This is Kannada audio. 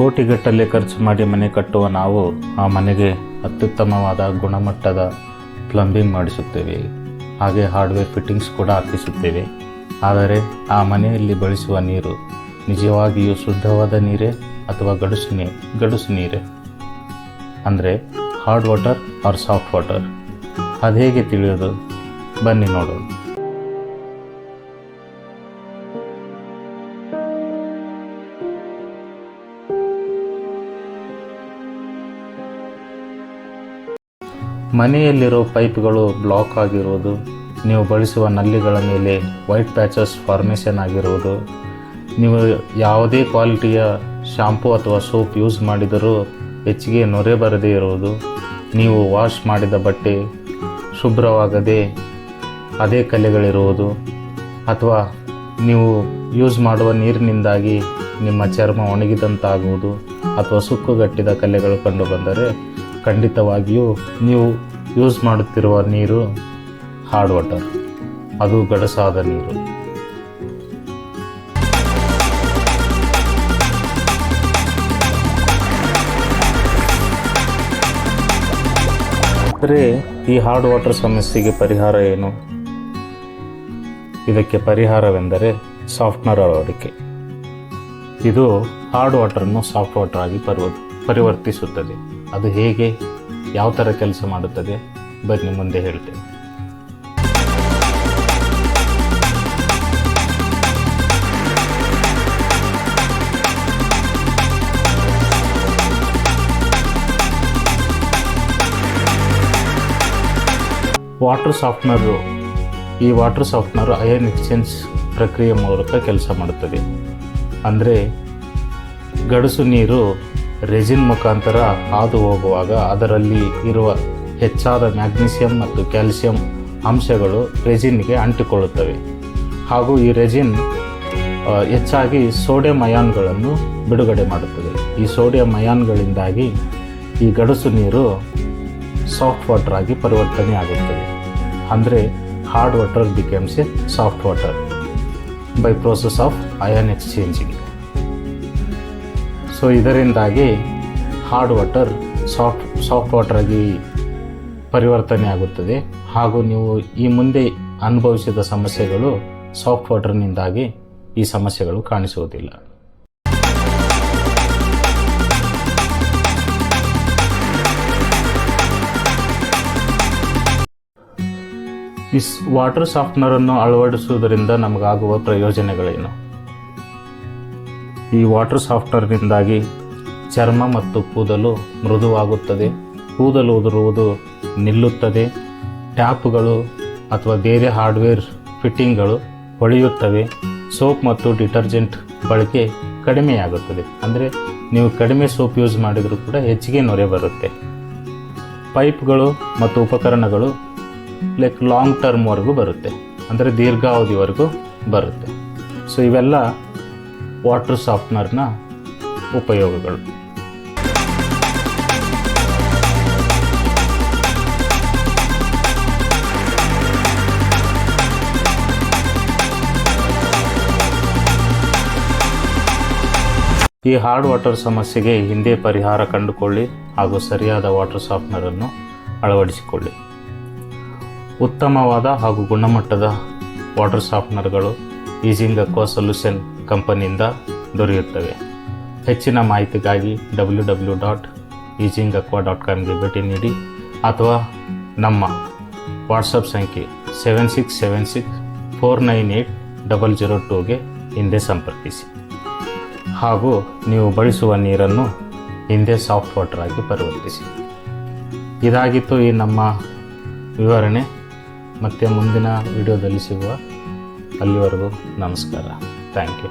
ಕೋಟಿಗಟ್ಟಲೆ ಖರ್ಚು ಮಾಡಿ ಮನೆ ಕಟ್ಟುವ ನಾವು ಆ ಮನೆಗೆ ಅತ್ಯುತ್ತಮವಾದ ಗುಣಮಟ್ಟದ ಪ್ಲಂಬಿಂಗ್ ಮಾಡಿಸುತ್ತೇವೆ. ಹಾಗೆ ಹಾರ್ಡ್ವೇರ್ ಫಿಟ್ಟಿಂಗ್ಸ್ ಕೂಡ ಹಾಕಿಸುತ್ತೇವೆ. ಆದರೆ ಆ ಮನೆಯಲ್ಲಿ ಬಳಸುವ ನೀರು ನಿಜವಾಗಿಯೂ ಶುದ್ಧವಾದ ನೀರೇ ಅಥವಾ ಗಡುಸು ನೀರು? ಗಡುಸು ನೀರೇ? ಅಂದರೆ hard water or soft water ಅದು ಹೇಗೆ ತಿಳಿಯೋದು? ಬನ್ನಿ ನೋಡೋಣ. ಮನೆಯಲ್ಲಿರೋ ಪೈಪ್ಗಳು ಬ್ಲಾಕ್ ಆಗಿರುವುದು ನೀವು ಬಳಸುವ ನಲ್ಲಿಗಳ ಮೇಲೆ ವೈಟ್ ಪ್ಯಾಚಸ್ ಫಾರ್ಮೇಷನ್ ಆಗಿರುವುದು ನೀವು ಯಾವುದೇ ಕ್ವಾಲಿಟಿಯ ಶಾಂಪೂ ಅಥವಾ ಸೋಪ್ ಯೂಸ್ ಮಾಡಿದರೂ ಹೆಚ್ಚಿಗೆ ನೊರೆ ಬರದೇ ಇರುವುದು ನೀವು ವಾಶ್ ಮಾಡಿದ ಬಟ್ಟೆ ಶುಭ್ರವಾಗದೆ ಅದೇ ಕಲೆಗಳಿರುವುದು ಅಥವಾ ನೀವು ಯೂಸ್ ಮಾಡುವ ನೀರಿನಿಂದಾಗಿ ನಿಮ್ಮ ಚರ್ಮ ಒಣಗಿದಂತಾಗುವುದು ಅಥವಾ ಸುಕ್ಕುಗಟ್ಟಿದ ಕಲೆಗಳು ಕಂಡುಬಂದರೆ ಖಂಡಿತವಾಗಿಯೂ ನೀವು ಯೂಸ್ ಮಾಡುತ್ತಿರುವ ನೀರು ಹಾರ್ಡ್ ವಾಟರ್ ಅದು ಗಡಸಾದ ನೀರು. ಆದರೆ ಈ ಹಾರ್ಡ್ ವಾಟರ್ ಸಮಸ್ಯೆಗೆ ಪರಿಹಾರ ಏನು? ಇದಕ್ಕೆ ಪರಿಹಾರವೆಂದರೆ ಸಾಫ್ಟ್ನರ್ ಅಳವಡಿಕೆ. ಇದು ಹಾರ್ಡ್ ವಾಟರನ್ನು ಸಾಫ್ಟ್ ವಾಟರ್ ಆಗಿ ಪರಿವ ಪರಿವರ್ತಿಸುತ್ತದೆ. ಅದು ಹೇಗೆ, ಯಾವ ಥರ ಕೆಲಸ ಮಾಡುತ್ತದೆ, ಬನ್ನಿ ಮುಂದೆ ಹೇಳ್ತೇನೆ. ವಾಟರ್ ಸಾಫ್ಟ್ನರು, ಈ ವಾಟರ್ ಸಾಫ್ಟ್ನರು ಅಯನ್ ಎಕ್ಸ್ಚೇಂಜ್ ಪ್ರಕ್ರಿಯೆ ಮೂಲಕ ಕೆಲಸ ಮಾಡುತ್ತದೆ. ಅಂದರೆ ಗಡಸು ನೀರು ರೆಜಿನ್ ಮುಖಾಂತರ ಹಾದು ಹೋಗುವಾಗ ಅದರಲ್ಲಿ ಇರುವ ಹೆಚ್ಚಾದ ಮ್ಯಾಗ್ನೀಸಿಯಂ ಮತ್ತು ಕ್ಯಾಲ್ಸಿಯಂ ಅಂಶಗಳು ರೆಜಿನ್ಗೆ ಅಂಟಿಕೊಳ್ಳುತ್ತವೆ. ಹಾಗೂ ಈ ರೆಜಿನ್ ಹೆಚ್ಚಾಗಿ ಸೋಡಿಯಂ ಅಯಾನ್ಗಳನ್ನು ಬಿಡುಗಡೆ ಮಾಡುತ್ತದೆ. ಈ ಸೋಡಿಯಂ ಅಯಾನ್ಗಳಿಂದಾಗಿ ಈ ಗಡಸು ನೀರು ಸಾಫ್ಟ್ ವಾಟರ್ ಆಗಿ ಪರಿವರ್ತನೆ ಆಗುತ್ತದೆ. ಅಂದರೆ hard water becomes a soft water by process of ion exchanging. So ಇದರಿಂದಾಗಿ ಹಾರ್ಡ್ ವಾಟರ್ ಸಾಫ್ಟ್ ಸಾಫ್ಟ್ ವಾಟರಾಗಿ ಪರಿವರ್ತನೆ ಆಗುತ್ತದೆ. ಹಾಗೂ ನೀವು ಈ ಮುಂದೆ ಅನುಭವಿಸಿದ ಸಮಸ್ಯೆಗಳು ಸಾಫ್ಟ್ ವಾಟರ್ನಿಂದಾಗಿ ಈ ಸಮಸ್ಯೆಗಳು ಕಾಣಿಸುವುದಿಲ್ಲ. ಈ ವಾಟರ್ ಸಾಫ್ಟ್ನರನ್ನು ಅಳವಡಿಸುವುದರಿಂದ ನಮಗಾಗುವ ಪ್ರಯೋಜನಗಳೇನು? ಈ ವಾಟರ್ ಸಾಫ್ಟ್ವೇರ್ನಿಂದಾಗಿ ಚರ್ಮ ಮತ್ತು ಕೂದಲು ಮೃದುವಾಗುತ್ತದೆ. ಕೂದಲು ಉದುರುವುದು ನಿಲ್ಲುತ್ತದೆ. ಟ್ಯಾಪ್ಗಳು ಅಥವಾ ಬೇರೆ ಹಾರ್ಡ್ವೇರ್ ಫಿಟ್ಟಿಂಗ್ಗಳು ಹೊಳೆಯುತ್ತವೆ. ಸೋಪ್ ಮತ್ತು ಡಿಟರ್ಜೆಂಟ್ ಬಳಕೆ ಕಡಿಮೆಯಾಗುತ್ತದೆ. ಅಂದರೆ ನೀವು ಕಡಿಮೆ ಸೋಪ್ ಯೂಸ್ ಮಾಡಿದರೂ ಕೂಡ ಹೆಚ್ಚಿಗೆ ನೊರೆ ಬರುತ್ತೆ. ಪೈಪ್ಗಳು ಮತ್ತು ಉಪಕರಣಗಳು ಲೈಕ್ ಲಾಂಗ್ ಟರ್ಮ್ವರೆಗೂ ಬರುತ್ತೆ. ಅಂದರೆ ದೀರ್ಘಾವಧಿವರೆಗೂ ಬರುತ್ತೆ. ಸೊ ಇವೆಲ್ಲ ವಾಟರ್ ಸಾಫ್ಟ್ನರ್ನ ಉಪಯೋಗಗಳು. ಈ ಹಾರ್ಡ್ ವಾಟರ್ ಸಮಸ್ಯೆಗೆ ಹಿಂದೆ ಪರಿಹಾರ ಕಂಡುಕೊಳ್ಳಿ ಹಾಗೂ ಸರಿಯಾದ ವಾಟರ್ ಸಾಫ್ಟ್ನರನ್ನು ಅಳವಡಿಸಿಕೊಳ್ಳಿ. ಉತ್ತಮವಾದ ಹಾಗೂ ಗುಣಮಟ್ಟದ ವಾಟರ್ ಸಾಫ್ಟ್ನರ್ಗಳು ಈಸಿಂಗ್ ಅಕ್ವಾ ಸೊಲ್ಯೂಷನ್ ಕಂಪನಿಯಿಂದ ದೊರೆಯುತ್ತವೆ. ಹೆಚ್ಚಿನ ಮಾಹಿತಿಗಾಗಿ W W dot easing aqua dot ಕಾಮ್ಗೆ ಭೇಟಿ ನೀಡಿ ಅಥವಾ ನಮ್ಮ ವಾಟ್ಸಪ್ ಸಂಖ್ಯೆ seven six seven six four nine eight double zero ಟೂಗೆ ಹಿಂದೆ ಸಂಪರ್ಕಿಸಿ. ಹಾಗೂ ನೀವು ಬಳಸುವ ನೀರನ್ನು ಹಿಂದೆ ಸಾಫ್ಟ್ ವಾಟರ್ ಆಗಿ ಪರಿವರ್ತಿಸಿ. ಇದಾಗಿತ್ತು ಈ ನಮ್ಮ ವಿವರಣೆ. ಮತ್ತು ಮುಂದಿನ ವಿಡಿಯೋದಲ್ಲಿ ಸಿಗುವ ಅಲ್ಲಿವರೆಗೂ ನಮಸ್ಕಾರ. Thank you